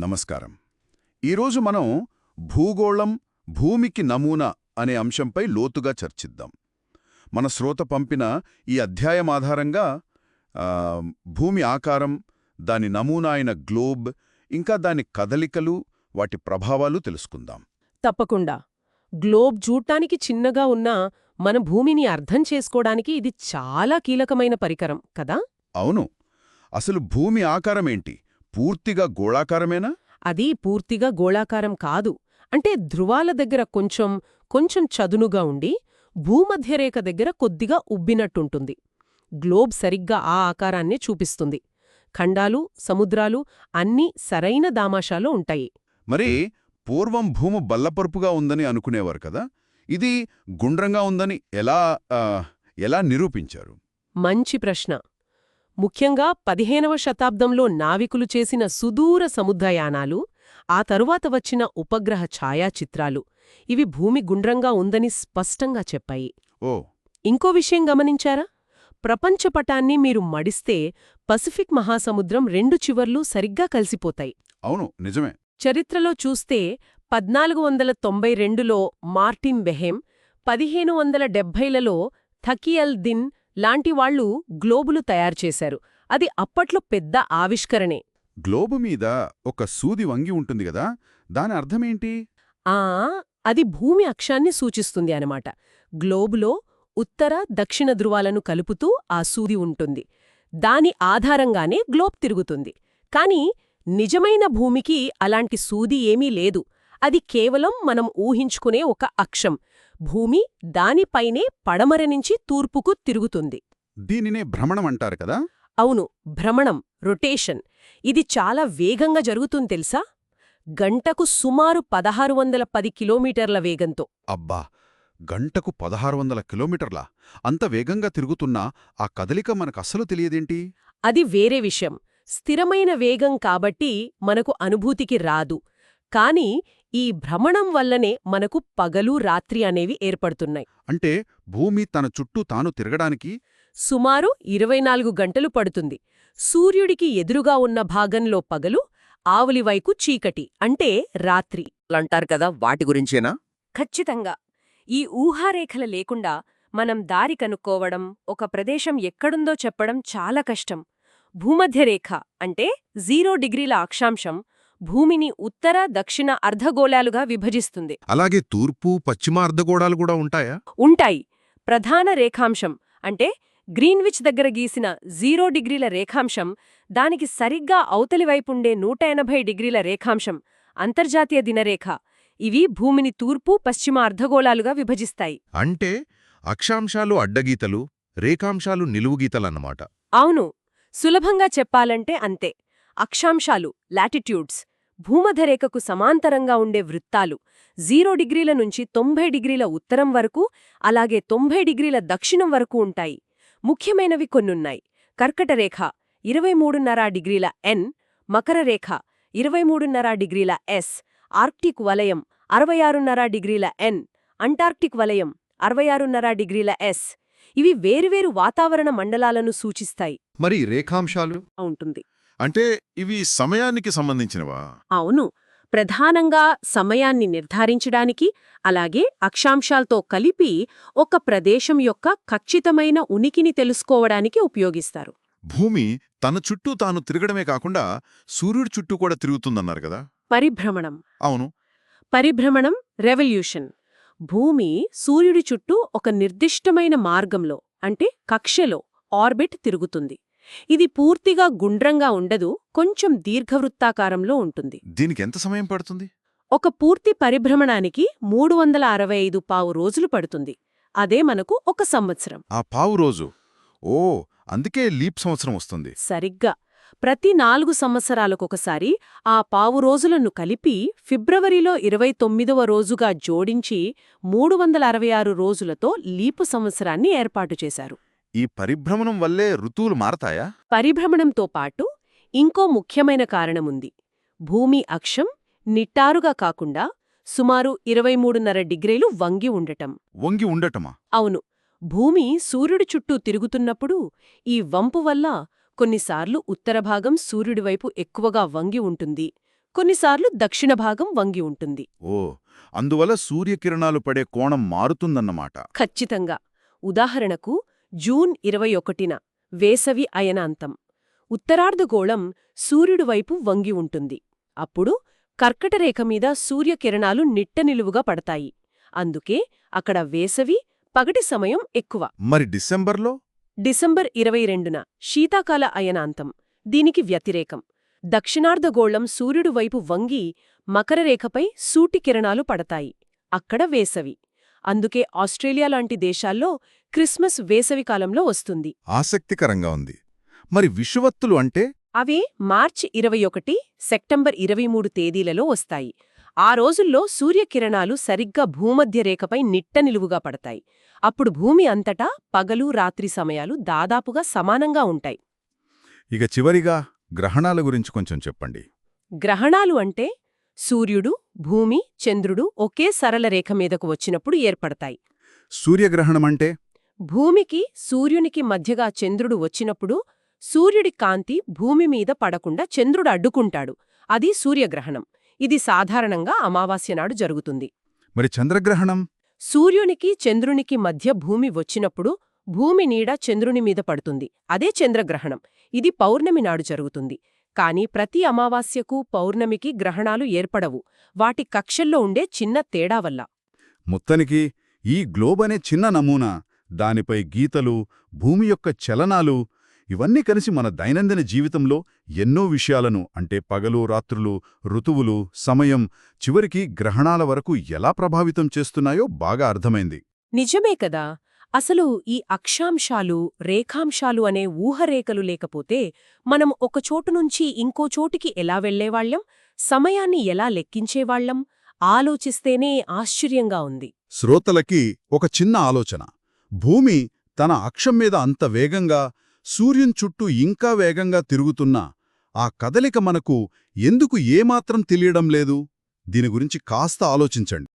నమస్కారం. ఈరోజు మనం భూగోళం భూమికి నమూనా అనే అంశంపై లోతుగా చర్చిద్దాం. మన శ్రోత పంపిన ఈ అధ్యాయం ఆధారంగా భూమి ఆకారం దాని నమూనా అయిన గ్లోబ్ ఇంకా దాని కదలికలు వాటి ప్రభావాలు తెలుసుకుందాం. తప్పకుండా. గ్లోబ్ చూడ్డానికి చిన్నగా ఉన్నా మన భూమిని అర్థం చేసుకోవడానికి ఇది చాలా కీలకమైన పరికరం కదా? అవును. అసలు భూమి ఆకారమేంటి పూర్తిగా గోళాకారమేనా? అది పూర్తిగా గోళాకారం కాదు. అంటే ధృవాల దగ్గర కొంచెం కొంచెం చదునుగా ఉండి భూమధ్యరేఖ దగ్గర కొద్దిగా ఉబ్బినట్టుంటుంది. గ్లోబ్ సరిగ్గా ఆ ఆకారాన్నే చూపిస్తుంది. ఖండాలు సముద్రాలు అన్నీ సరైన దామాషాలో ఉంటాయి. మరి పూర్వం భూమి బల్లపరుపుగా ఉందని అనుకునేవారు కదా? ఇది గుండ్రంగా ఉందని ఎలా ఎలా నిరూపించారు? మంచి ప్రశ్న. ముఖ్యంగా పదిహేనవ శతాబ్దంలో నావికులు చేసిన సుదూర సముద్రయానాలు ఆ తరువాత వచ్చిన ఉపగ్రహ ఛాయాచిత్రాలు. ఇవి భూమి గుండ్రంగా ఉందని స్పష్టంగా చెప్పాయి. ఓ. ఇంకో విషయం గమనించారా? ప్రపంచపటాన్ని మీరు మడిస్తే పసిఫిక్ మహాసముద్రం రెండు చివర్లు సరిగ్గా కలిసిపోతాయి. అవును నిజమే. చరిత్రలో చూస్తే పద్నాలుగు వందల తొంభై రెండులో మార్టిన్ బెహెమ్ పదిహేను వందల డెబ్భైలలో థకియల్ దిన్ లాంటివాళ్ళు గ్లోబులు తయారుచేశారు అది అప్పట్లో పెద్ద ఆవిష్కరణే. గ్లోబు మీద ఒక సూది వంగి ఉంటుంది కదా దాని అర్థమేంటి? ఆ అది భూమి అక్షాన్ని సూచిస్తుంది అనమాట గ్లోబులో ఉత్తర దక్షిణ ధృవాలను కలుపుతూ ఆ సూది ఉంటుంది. దాని ఆధారంగానే గ్లోబ్ తిరుగుతుంది. కాని నిజమైన భూమికి అలాంటి సూది ఏమీ లేదు. అది కేవలం మనం ఊహించుకునే ఒక అక్షం. భూమి దానిపైనే పడమర నుంచి తూర్పుకు తిరుగుతుంది. దీనినే భ్రమణం అంటారు కదా? అవును భ్రమణం రొటేషన్. ఇది చాలా వేగంగా జరుగుతుంది తెలుసా? గంటకు సుమారు పదహారు వందల పది కిలోమీటర్ల వేగంతో. అబ్బా! గంటకు పదహారు వందల కిలోమీటర్ల? అంత వేగంగా తిరుగుతున్నా ఆ కదలిక మనకు అస్సలు తెలియదేంటి? అది వేరే విషయం. స్థిరమైన వేగం కాబట్టి మనకు అనుభూతికి రాదు. కాని ఈ భ్రమణం వల్లనే మనకు పగలు రాత్రి అనేవి ఏర్పడుతున్నాయి. అంటే భూమి తన చుట్టూ తాను తిరగడానికి సుమారు ఇరవై నాలుగు గంటలు పడుతుంది. సూర్యుడికి ఎదురుగా ఉన్న భాగంలో పగలు ఆవులివైపు చీకటి అంటే రాత్రి. అంటారు కదా వాటి గురించేనా? ఖచ్చితంగా. ఈ ఊహారేఖల లేకుండా మనం దారి కనుక్కోవడం ఒక ప్రదేశం ఎక్కడుందో చెప్పడం చాలా కష్టం. భూమధ్యరేఖ అంటే జీరో డిగ్రీల అక్షాంశం భూమిని ఉత్తర దక్షిణ అర్ధగోళాలుగా విభజిస్తుంది. అలాగే తూర్పు పశ్చిమ అర్ధగోళాలు కూడా ఉంటాయా? ఉంటాయి. ప్రధాన రేఖాంశం అంటే గ్రీన్విచ్ దగ్గర గీసిన జీరో డిగ్రీల రేఖాంశం దానికి సరిగ్గా అవతలి వైపుండే నూట ఎనభై డిగ్రీల రేఖాంశం అంతర్జాతీయ దినరేఖ. ఇవి భూమిని తూర్పు పశ్చిమ అర్ధగోళాలుగా విభజిస్తాయి. అంటే అక్షాంశాలు అడ్డగీతలు రేఖాంశాలు నిలువుగీతలన్నమాట. అవును. సులభంగా చెప్పాలంటే అంతే. అక్షాంశాలు లాటిట్యూడ్స్ భూమధరేఖకు సమాంతరంగా ఉండే వృత్తాలు జీరో డిగ్రీల నుంచి తొంభై డిగ్రీల ఉత్తరం వరకు అలాగే తొంభై డిగ్రీల దక్షిణం వరకు ఉంటాయి. ముఖ్యమైనవి కొన్నున్నాయి. కర్కటరేఖ ఇరవై మూడున్నర డిగ్రీల ఎన్ మకరరేఖ ఇరవై మూడున్నర డిగ్రీల ఎస్ ఆర్క్టిక్ వలయం అరవై ఆరున్నర డిగ్రీల ఎన్ అంటార్క్టిక్ వలయం అరవై ఆరున్నర డిగ్రీల ఎస్ ఇవి వేరువేరు వాతావరణ మండలాలను సూచిస్తాయి. మరి రేఖాంశాలు? ఉంటుంది. అంటే ఇవి సమయానికి సంబంధించినవా? అవును. ప్రధానంగా సమయాన్ని నిర్ధారించడానికి అలాగే అక్షాంశాలతో కలిపి ఒక ప్రదేశం యొక్క ఖచ్చితమైన ఉనికిని తెలుసుకోవడానికి ఉపయోగిస్తారు. భూమి తన చుట్టూ తాను తిరగడమే కాకుండా సూర్యుడి చుట్టూ కూడా తిరుగుతుందన్నారు కదా? పరిభ్రమణం. అవును. పరిభ్రమణం రెవల్యూషన్ భూమి సూర్యుడి చుట్టూ ఒక నిర్దిష్టమైన మార్గంలో అంటే కక్షలో ఆర్బిట్ తిరుగుతుంది. ఇది పూర్తిగా గుండ్రంగా ఉండదు కొంచెం దీర్ఘవృత్తాకారంలో ఉంటుంది. దీనికి ఎంత సమయం పడుతుంది? ఒక పూర్తి పరిభ్రమణానికి మూడు వందల అరవై ఐదు పావు రోజులు పడుతుంది. అదే మనకు ఒక సంవత్సరం. ఆ పావు రోజు? ఓ అందుకే లీప్ సంవత్సరం వస్తుంది. సరిగ్గా. ప్రతి నాలుగు సంవత్సరాలకొకసారి ఆ పావు రోజులను కలిపి ఫిబ్రవరిలో ఇరవై తొమ్మిదవ రోజుగా జోడించి మూడు వందల అరవై ఆరు రోజులతో లీపు సంవత్సరాన్ని ఏర్పాటు చేశారు. ఈ పరిభ్రమణం వల్లే ఋతువులు మారతాయా? పరిభ్రమణంతో పాటు ఇంకో ముఖ్యమైన కారణముంది. భూమి అక్షం నిట్టారుగా కాకుండా సుమారు ఇరవై మూడున్నర డిగ్రీలు వంగి ఉండటం. వంగి ఉండటమా? అవును. భూమి సూర్యుడి చుట్టూ తిరుగుతున్నప్పుడు ఈ వంపు వల్ల కొన్నిసార్లు ఉత్తర భాగం సూర్యుడివైపు ఎక్కువగా వంగి ఉంటుంది. కొన్నిసార్లు దక్షిణ భాగం వంగి ఉంటుంది. ఓ అందువల్ల సూర్యకిరణాలు పడే కోణం మారుతుందన్నమాట. ఖచ్చితంగా. ఉదాహరణకు జూన్ ఇరవై ఒకటిన వేసవి అయనాంతం. ఉత్తరార్ధగోళం సూర్యుడి వైపు వంగి ఉంటుంది. అప్పుడు కర్కటరేఖ మీద సూర్యకిరణాలు నిట్టనిలువుగా పడతాయి. అందుకే అక్కడ వేసవి పగటి సమయం ఎక్కువ. మరి డిసెంబర్లో? డిసెంబర్ ఇరవై రెండున శీతాకాల అయనాంతం. దీనికి వ్యతిరేకం. దక్షిణార్ధగోళం సూర్యుడు వైపు వంగి మకరరేఖపై సూటి కిరణాలు పడతాయి. అక్కడ వేసవి. అందుకే ఆస్ట్రేలియా లాంటి దేశాల్లో క్రిస్మస్ వేసవికాలంలో వస్తుంది. ఆసక్తికరంగా ఉంది. మరి విషువత్తులు అంటే? అవి మార్చి ఇరవై ఒకటి సెప్టెంబర్ ఇరవై మూడు తేదీలలో వస్తాయి. ఆ రోజుల్లో సూర్యకిరణాలు సరిగ్గా భూమధ్యరేఖపై నిట్టనిలువుగా పడతాయి. అప్పుడు భూమి అంతటా పగలు రాత్రి సమయాలు దాదాపుగా సమానంగా ఉంటాయి. ఇక చివరిగా గ్రహణాల గురించి కొంచెం చెప్పండి. గ్రహణాలు అంటే సూర్యుడు భూమి చంద్రుడు ఒకే సరళ రేఖ మీదకు వచ్చినప్పుడు ఏర్పడతాయి. సూర్యగ్రహణం అంటే? భూమికి సూర్యునికి మధ్యగా చంద్రుడు వచ్చినప్పుడు సూర్యుడి కాంతి భూమి మీద పడకుండా చంద్రుడు అడ్డుకుంటాడు. అది సూర్యగ్రహణం. ఇది సాధారణంగా అమావాస్య నాడు జరుగుతుంది. మరి చంద్రగ్రహణం? సూర్యునికి చంద్రునికి మధ్య భూమి వచ్చినప్పుడు భూమి నీడ చంద్రుని మీద పడుతుంది. అదే చంద్రగ్రహణం. ఇది పౌర్ణమి నాడు జరుగుతుంది. కాని ప్రతి అమావాస్యకు పౌర్ణమికి గ్రహణాలు ఏర్పడవు. వాటి కక్షల్లో ఉండే చిన్న తేడా వల్ల. మొత్తానికి ఈ గ్లోబ్ అనే చిన్న నమూనా దానిపై గీతలు భూమి యొక్క చలనాలు ఇవన్నీ కలిసి మన దైనందిన జీవితంలో ఎన్నో విషయాలను అంటే పగలు రాత్రులు ఋతువులు సమయం చివరికి గ్రహణాల వరకు ఎలా ప్రభావితం చేస్తున్నాయో బాగా అర్థమైంది. నిజమే కదా! అసలు ఈ అక్షాంశాలు రేఖాంశాలు అనే ఊహరేఖలు లేకపోతే మనం ఒక చోటు నుంచి ఇంకో చోటికి ఎలా వెళ్ళేవాళ్ళం సమయాన్ని ఎలా లెక్కించేవాళ్ళం ఆలోచిస్తేనే ఆశ్చర్యంగా ఉంది. శ్రోతలకి ఒక చిన్న ఆలోచన. భూమి తన అక్షం మీద అంత వేగంగా సూర్యుని చుట్టూ ఇంకా వేగంగా తిరుగుతున్నా ఆ కదలిక మనకు ఎందుకు ఏమాత్రం తెలియడం లేదు? దీని గురించి కాస్త ఆలోచించండి.